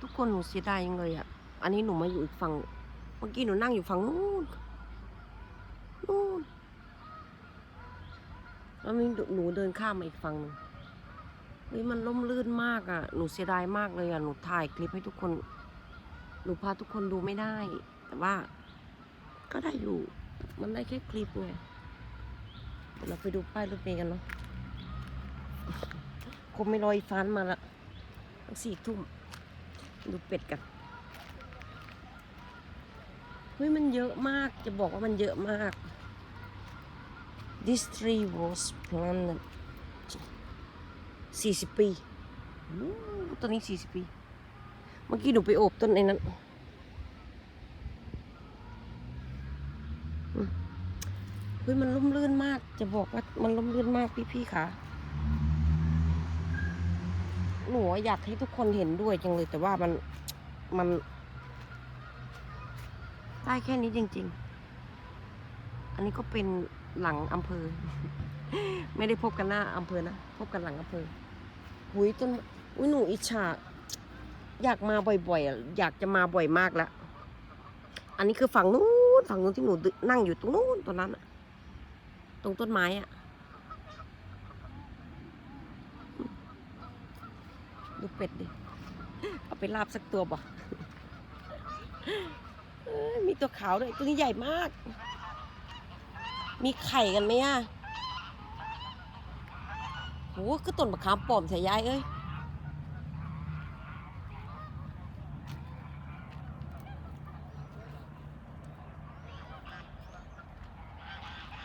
ทุกคนหนูเสียดายยังเลยอะ อันนี้หนูมาอยู่อีกฝั่ง เมื่อกี้หนูนั่งอยู่ฝั่งนู้นนู่นแล้วมีหนูเดินข้ามมาอีกฝั่งหนึงเฮ้ยมันล่มลื่นมากอะ หนูเสียดายมากเลยอะ หนูถ่ายคลิปให้ทุกคน หนูพาทุกคนดูไม่ได้ แต่ว่า ก็ได้อยู่ มันได้แค่คลิปไงเดี๋ยวเราไปดูป้ายรถเมล์กันเนาะคงไม่รออีฟ้านมาละสี่ทุ่ม ดูเป็ดกันเฮ้ยมันเยอะมากจะบอกว่ามันเยอะมาก This tree was planted สี่สิบปีต้นนี้สี่สิบปี เมื่อกี้หนูไปโอบต้นในนั้นเฮ้ยมันล่มลื่นมาก จะบอกว่ามันล่มลื่นมากพี่ๆค่ะ หนูอยากให้ทุกคนเห็นด้วยจังเลย แต่ว่ามันมัน ได้แค่นี้จริง ๆ อันนี้ก็เป็นหลังอำเภอ ไม่ได้พบกันหน้าอำเภอนะ พบกันหลังอำเภอหุยต้นอุ้ยหนูอิจฉาอยากมาบ่อยๆ อยากจะมาบ่อยมากแล้ว อันนี้คือฝั่งนู้นฝั่งนู้นที่หนูนั่งอยู่ตรงนู้นตรงนั้น ตรงต้นไม้อะดู เป็ดดิ เอาไปลาบสักตัวบ่มีตัวขาวด้วย ตัวนี้ใหญ่มาก มีไข่กันไหมอะโหคือต้นมะขามป้อมใส่ยายเอ้ย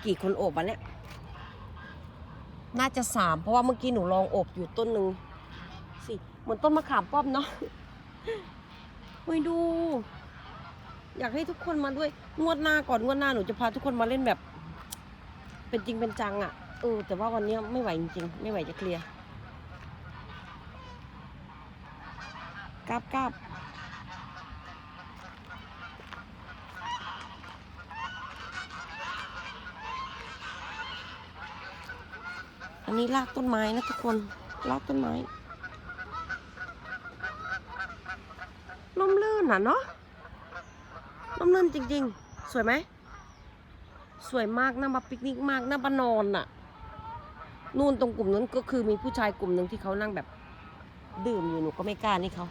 กี่คนโอบอะเนี่ย น่าจะสามเพราะว่าเมื่อกี้หนูลองโอบอยู่ต้นหนึ่ง สิ เหมือนต้นมะขามป้อมเนาะเฮ้ยดู อยากให้ทุกคนมาด้วย งวดหน้าก่อนงวดหน้าหนูจะพาทุกคนมาเล่นแบบ เป็นจริงเป็นจังอะ่ะ เออ แต่ว่าวันนี้ไม่ไหวจริงๆ ไม่ไหวจะเคลียร์กราบกราบอันนี้รากต้นไม้นะทุกคนรากต้นไม้ล่มลื่ น่ะเนาะร่มรื่นจริง ๆ สวยไหม สวยมากน่ามาปิกนิกมากน่ามานอนน่ะ นู่นตรงกลุ่มนั้นก็คือมีผู้ชายกลุ่มหนึ่งที่เขานั่งแบบ ดื่มอยู่หนูก็ไม่กล้านี่เขา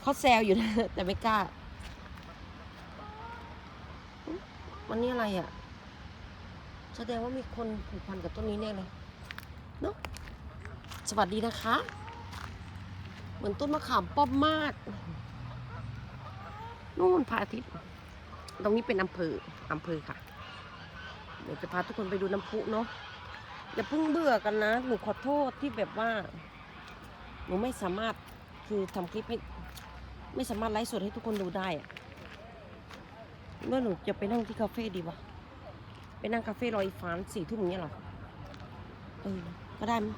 เขาแซวอยู่นะแต่ไม่กล้าวันนี้อะไรอะ แสดงว่ามีคนผูกพันกับต้นนี้แน่เลย เนาะสวัสดีนะคะ เหมือนต้นมะขามป้อมมากนู่นพระอาทิตย์ ตรงนี้เป็นอำเภออำเภอค่ะ เดี๋ยวจะพาทุกคนไปดูน้ำพุเนาะอย่าเพิ่งเบื่อกันนะ หนูขอโทษที่แบบว่า หนูไม่สามารถคือทำคลิปให้ไม่สามารถไลฟ์สดให้ทุกคนดูได้อะเมื่อหนูจะไปนั่งที่คาเฟ่ดีวะไปนั่งคาเฟ่รออีฟานสี่ทุ่มอย่างเงี้ยหรอเออก็ได้มั้ย